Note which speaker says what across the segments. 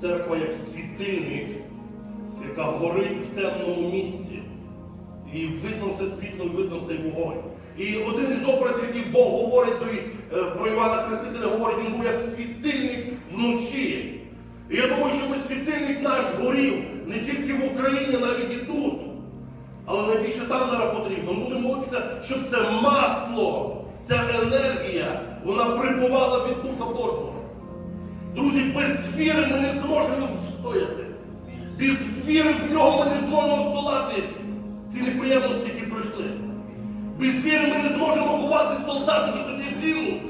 Speaker 1: Церква як світильник, яка горить в темному місці. І видно це світло, і видно цей вогонь. І один із образів, який Бог говорить е, про Івана Хрестителя, говорить, він був як світильник вночі. І я думаю, щоб світильник наш горів не тільки в Україні, навіть і тут. Але найбільше там зараз потрібно. Ми будемо молитися, щоб це масло, ця енергія, вона прибувала від Духа Божого. Друзі, без віри ми не зможемо встояти. Без віри в нього ми не зможемо здолати ці неприємності, які пройшли. Без віри ми не зможемо ховати солдат, які сьогодні гинуть.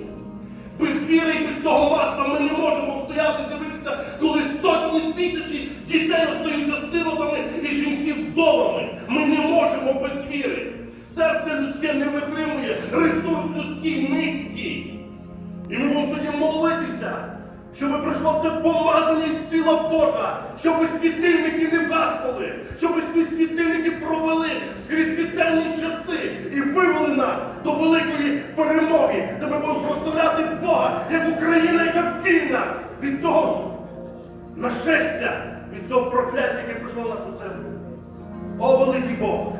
Speaker 1: Без віри і без цього масла ми не можемо встояти дивитися, коли сотні тисячі дітей остаються сиротами і жінки вдовами. Ми не можемо без віри. Серце людське не витримує, ресурс людський низький. Щоб прийшло це помазання і сила Божа, щоб світильники не вгаснули, щоб ці світильники провели скрізь ці темні часи і вивели нас до великої перемоги, де ми будемо прославляти Бога як Україна, яка вільна від цього нашестя, від цього прокляття, яке прийшло в нашу землю. О, великий Бог!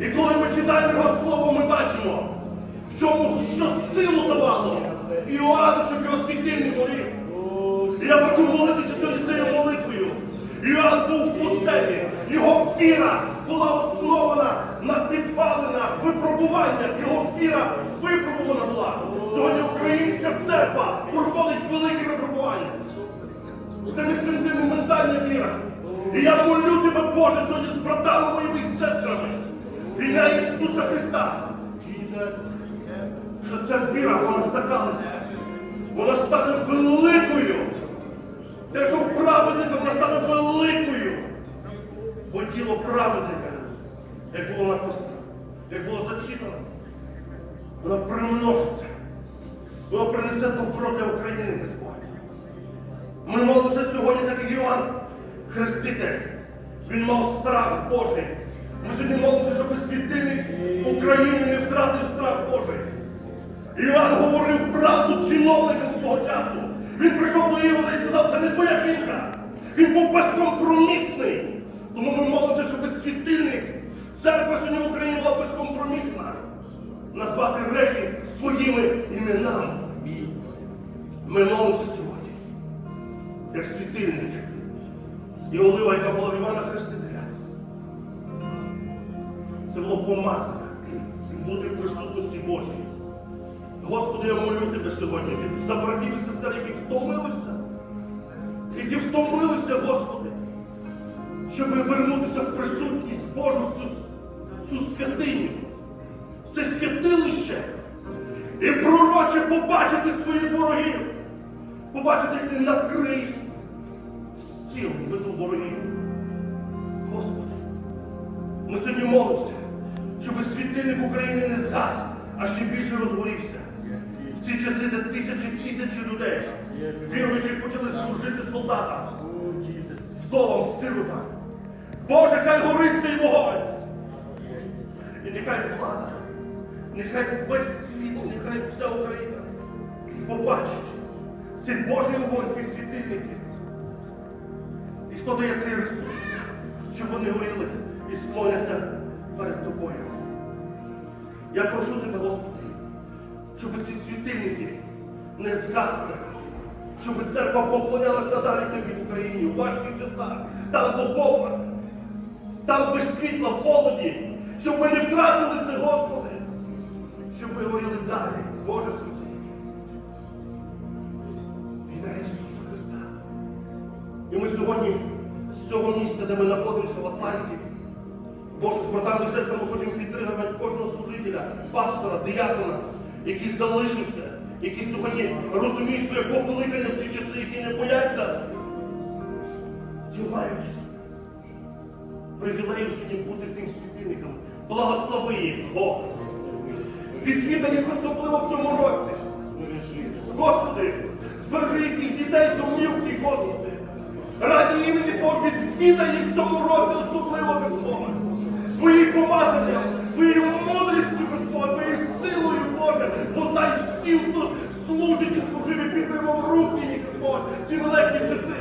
Speaker 1: І коли ми читаємо Його Слово, ми бачимо, в чому що силу давало Іоанну, щоб його світильник горів. І я хочу молитися сьогодні цією молитвою. Іоанн був в пустелі, його віра була основана на підвалинах, випробуваннях. Його віра випробувана була. Сьогодні українська церква проходить велике випробування. Це не сентиментальна віра. І я молю тебе, Боже, сьогодні з братами моїми і сестрами. В ім'я Ісуса Христа. Що ця віра, вона закалиться. Вона стане великою. Праведника, вона стане великою. Бо діло праведника, як було написано, як було зачитано, воно примножиться. Воно принесе добро для України, Господь. Ми молимося сьогодні, так як Іван Хреститель. Він мав страх Божий. Ми сьогодні молимося, щоб світильник України не втратив страх Божий. Іван говорив правду чиновникам свого часу. Він прийшов до Івана і сказав, це не твоя жінка. Він був безкомпромісний. Тому ми молимося, щоб світильник, церква сьогодні в Україні була безкомпромісна. Назвати речі своїми іменами. Ми молимося сьогодні, як світильник і олива, яка була в Івана Хрестителя. Це було помазане. Це бути в присутності Божій. Господи, я молю тебе сьогодні за братів сестер, щоб вернутися в присутність Божу в цю, цю святиню, в це святилище і пророче побачити своїх ворогів, побачити, як ти накриєш стіл виду ворогів. Господи, ми сьогодні молимося, щоб світильник України не згас, а ще більше розгорівся. В ці часи, де тисячі тисячі людей, віруючих почали служити солдатам, вдовам, сиротам. Боже, хай горить цей вогонь. І нехай влада, нехай весь світ, нехай вся Україна побачить цей Божий вогонь, ці світильники. І хто дає цей ресурс, щоб вони горіли і склоняться перед тобою. Я прошу тебе, Господи, щоб ці світильники не згасли, щоб церква поклонялася далі тобі в Україні в важких часах, там в окопах, там без світла, в холоді, щоб ми не втратили це, Господи, щоб ми горіли далі, Боже святий. Ім'я Ісуса Христа. І ми сьогодні з цього місця, де ми знаходимося в Атланті, Боже, з братами і сестрами хочемо підтримати кожного служителя, пастора, диякона, який залишився, які сьогодні розуміють своє покликання в ці часи, які не бояться, ті привілею сьогодні бути тим світильником. Благослови їх, Бог. Відвідай їх особливо в цьому році. Господи, збережи їхніх дітей, домівки, Господи. Раді імені Твого відвідай їх в цьому році, особливо Господь. Твоїм помазанням, Твоєю мудрістю, Господь, Твоєю силою, Боже, воздай всім, хто служить і служив і підтримав руки їх, Господь, ці нелегкі часи.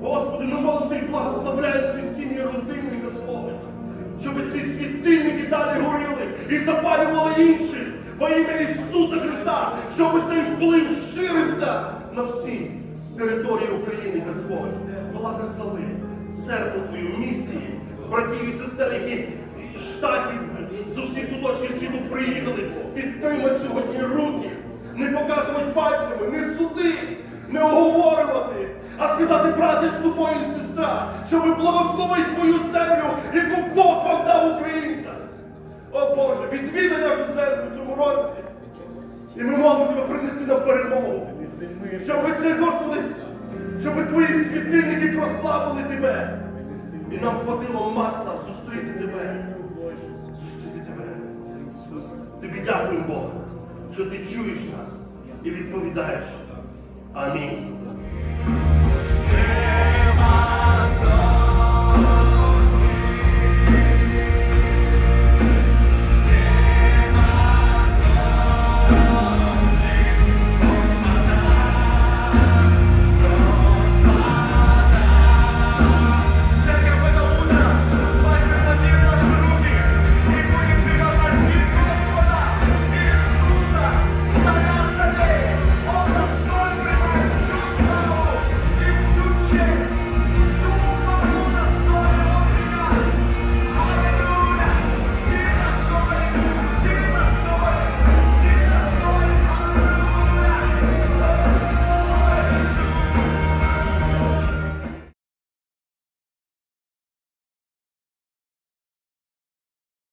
Speaker 1: благословляємо ці сім'ї і запалювали інших во ім'я Ісуса Христа, щоб цей вплив ширився на всі території України, Господь. Благослови церкву Твою місії, братів і сестер, які штатів з усіх куточків світу приїхали, підтримати сьогодні руки, не показувати пальцями, не суди, не оговорювати, а сказати, брате, з тобою сестра, щоб благословити твою землю, яку Бог вам. О Боже, відвідай нашу землю в цьому році. І ми молимо тебе принести нам перемогу. Щоб це, Господи, щоб твої світильники прославили тебе. І нам хватило масла зустріти тебе. Зустріти тебе. Тобі дякую, Бог, що ти чуєш нас і відповідаєш. Амінь.